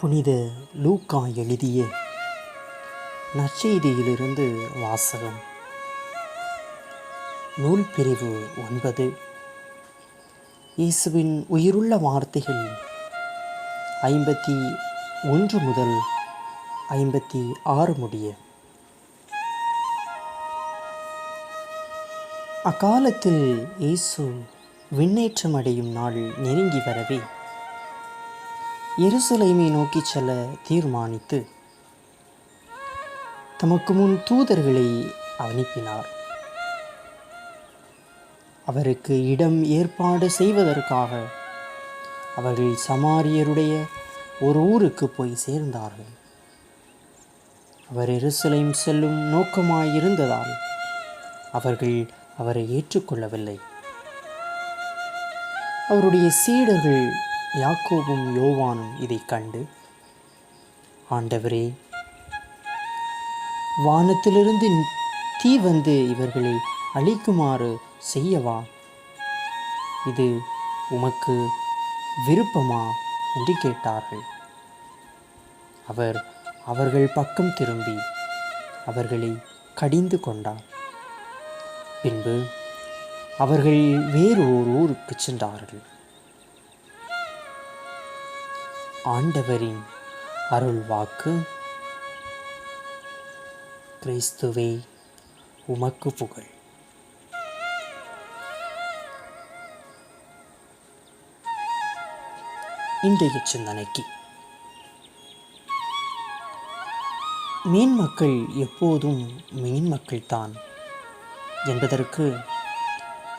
புனித லூக்கா எழுதிய நற்செய்தியிலிருந்து வாசகம். நூல் பிரிவு ஒன்பது. இயேசுவின் உயிருள்ள வார்த்தைகள் ஐம்பத்தி ஒன்று முதல் ஐம்பத்தி ஆறு முடிய. அக்காலத்தில் இயேசு விண்ணேற்றம் அடையும் நாள் நெருங்கி வரவே எருசலேமை நோக்கி செல்ல தீர்மானித்து தமக்கு முன் தூதர்களை அனுப்பினார். அவருக்கு இடம் ஏற்பாடு செய்வதற்காக அவர்கள் சமாரியருடைய ஒரு ஊருக்கு போய் சேர்ந்தார்கள். அவர் எருசலேம் செல்லும் நோக்கமாயிருந்ததால் அவர்கள் அவரை ஏற்றுக்கொள்ளவில்லை. அவருடைய சீடர்கள் யாக்கோபும் யோவானும் இதை கண்டு ஆண்டவரே வானத்திலிருந்து தீ வந்து இவர்களை அழிக்குமாறு செய்யவா? இது உமக்கு விருப்பமா? என்று கேட்டார்கள். அவர் அவர்கள் பக்கம் திரும்பி அவர்களை கடிந்து கொண்டார். பின்பு அவர்கள் வேறு ஒரு ஊருக்கு சென்றார்கள். ஆண்டவரின் அருள் வாக்கு. கிறிஸ்துவே உமக்கு புகழ். இன்றைய சிந்தனைக்கு. மீன் மக்கள் எப்போதும் மீன் மக்கள்தான் என்பதற்கு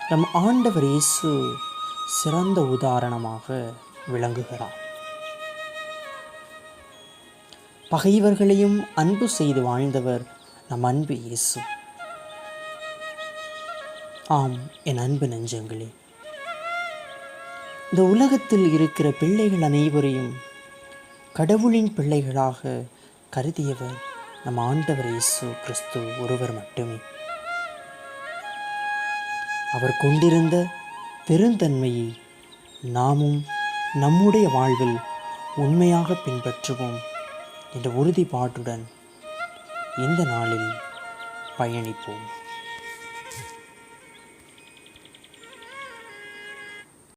நம் ஆண்டவர் இயேசு சிறந்த உதாரணமாக விளங்குகிறார். பகைவர்களையும் அன்பு செய்து வாழ்ந்தவர் நம் அன்பு இயேசு. ஆம் என் அன்பு நெஞ்சங்களே. இந்த உலகத்தில் இருக்கிற பிள்ளைகள் அனைவரையும் கடவுளின் பிள்ளைகளாக கருதியவர் நம் ஆண்டவர் இயேசு கிறிஸ்து ஒருவர் மட்டுமே. அவர் கொண்டிருந்த பெருந்தன்மையை நாமும் நம்முடைய வாழ்வில் உண்மையாக பின்பற்றுவோம். என்ற உறுதிப்பாட்டுடன் இந்த நாளில் பயணிப்போம்.